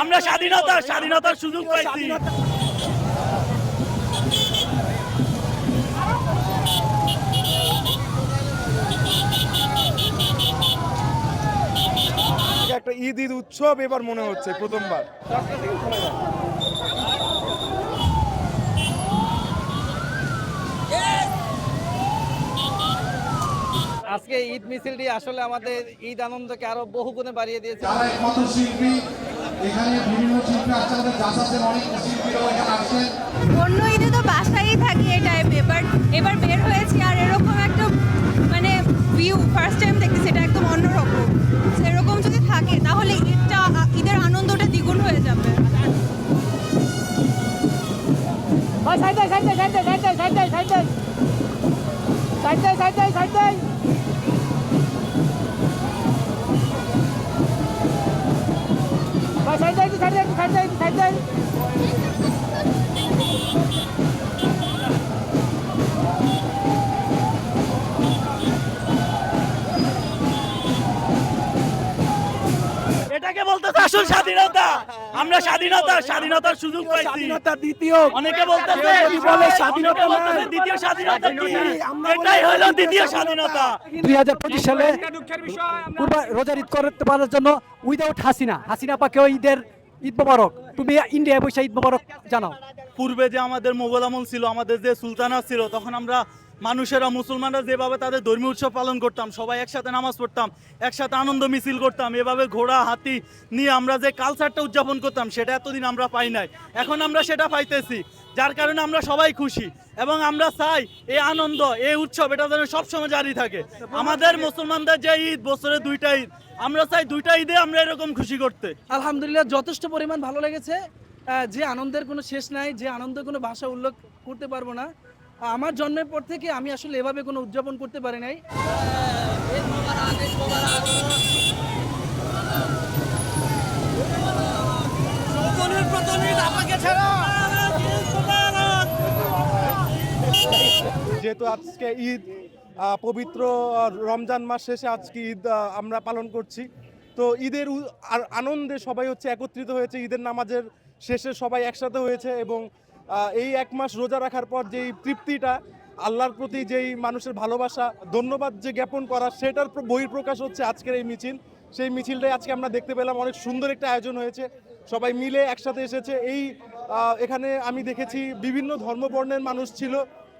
আমরা স্বাধীনতা স্বাধীনতার সুযোগ পাইছি। একটা ঈদ ঈদ উৎসব এবার মনে হচ্ছে প্রথমবার। আজকে ঈদ মিছিলটি আসলে আমাদের ঈদ আনন্দকে আরও বহু গুণে বাড়িয়ে দিয়েছে। যারা একমাত্র শিল্পী এখানে বিভিন্ন শিল্পী আসছে আমাদের জাসাসের অনেক শিল্পীরাও এখানে আসছেন। অন্য ঈদে তো বাসায় থাকি এই টাইপে বাট এবার বের হয়েছি আর এরকম একটা মানে ভিউ ফার্স্ট টাইম দেখি সেটা একদম অন্যরকম। সেরকম যদি থাকে তাহলে ঈদটা ঈদের আনন্দটা দ্বিগুণ হয়ে যাবে। এটাকে বলতেছে আসল স্বাধীনতা। আমরা স্বাধীনতা স্বাধীনতার সুযোগ পাইছি। স্বাধীনতা দ্বিতীয়। অনেকে বলতেছে বলে স্বাধীনতা বলতেছে দ্বিতীয় স্বাধীনতা কি? আমরা এটাই হলো দ্বিতীয় স্বাধীনতা। দুই হাজার পঁচিশ সালে কুরবা- রোজার ঈদ করতে পারার জন্য উইদাউট হাসিনা। হাসিনা পাকেও ঈদের ঈদ মোবারক। তুমি ইন্ডিয়ায় বসে ঈদ মোবারক জানাও। পূর্বে যে আমাদের মোগল আমল ছিল, আমাদের যে সুলতানা ছিল, তখন আমরা মানুষেরা, মুসলমানরা যেভাবে তাদের ধর্মীয় উৎসব পালন করতাম, সবাই একসাথে নামাজ পড়তাম, একসাথে আনন্দ মিছিল করতাম, এভাবে ঘোড়া, হাতি নিয়ে আমরা যে কালচারটা উদযাপন করতাম, সেটা এতদিন আমরা পাই নাই। এখন আমরা সেটা পাইতেছি, যার কারণে আমরা সবাই খুশি এবং আমরা চাই এই আনন্দ, এই উৎসব, এটা যেন সবসময় জারি থাকে। আমাদের মুসলমানদের যে ঈদ, বছরে দুইটা ঈদ, আমরা চাই দুইটা ঈদে আমরা এরকম খুশি করতে। আলহামদুলিল্লাহ, যথেষ্ট পরিমাণ ভালো লেগেছে। যে আনন্দের কোনো শেষ নাই, যে আনন্দের কোনো ভাষা উল্লেখ করতে পারব না। আমার জন্মের পর থেকে আমি আসলে এভাবে কোনো উদযাপন করতে পারি নাই। যেহেতু আজকে ঈদ পবিত্র রমজান মাস শেষে আজকে ঈদ আমরা পালন করছি। তো ঈদের আনন্দে সবাই হচ্ছে একত্রিত হয়েছে। ঈদের নামাজের শেষে সবাই একসাথে হয়েছে এবং এই এক মাস রোজা রাখার পর যেই তৃপ্তিটা, আল্লাহর প্রতি যেই মানুষের ভালোবাসা, ধন্যবাদ যে জ্ঞাপন করা, সেটার বহির প্রকাশ হচ্ছে আজকের এই মিছিল। সেই মিছিলটাই আজকে আমরা দেখতে পেলাম, অনেক সুন্দর একটা আয়োজন হয়েছে। সবাই মিলে একসাথে এসেছে। এই এখানে আমি দেখেছি বিভিন্ন ধর্মবর্ণের মানুষ ছিল।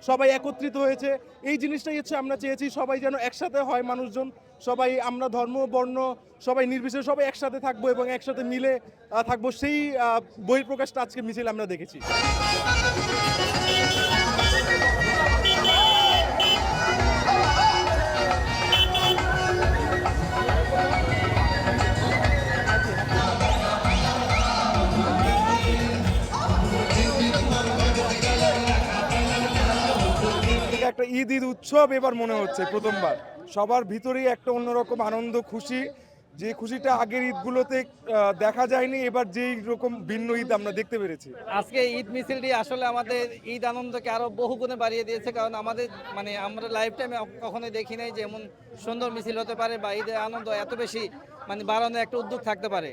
সবাই একত্রিত হয়েছে। এই জিনিসটাই হচ্ছে আমরা চেয়েছি সবাই যেন একসাথে হয় মানুষজন। সবাই আমরা ধর্ম, বর্ণ, সবাই নির্বিশেষে সবাই একসাথে থাকব এবং একসাথে মিলে থাকব সেই বহিঃপ্রকাশটা আজকে মিছিল আমরা দেখেছি। একটা ঈদ ঈদ উৎসব এবার মনে হচ্ছে প্রথমবার। সবার ভিতরেই একটা অন্যরকম আনন্দ, খুশি। যে খুশিটা আগের ঈদগুলোতে দেখা যায়নি, এবার যেই রকম ভিন্ন ঈদ আমরা দেখতে পেরেছি। আজকে ঈদ মিছিলটি আসলে আমাদের ঈদ আনন্দকে আরও বহু গুণে বাড়িয়ে দিয়েছে, কারণ আমাদের মানে আমরা লাইফ টাইমে কখনোই দেখি নাই যে এমন সুন্দর মিছিল হতে পারে বা ঈদের আনন্দ এত বেশি মানে বাড়ানোর একটা উদ্যোগ থাকতে পারে।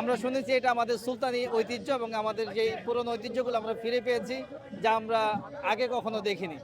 আমরা শুনেছি এটা আমাদের সুলতানি ঐতিহ্য এবং আমাদের যেই পুরনো ঐতিহ্যগুলো আমরা ফিরে পেয়েছি, যা আমরা আগে কখনো দেখিনি।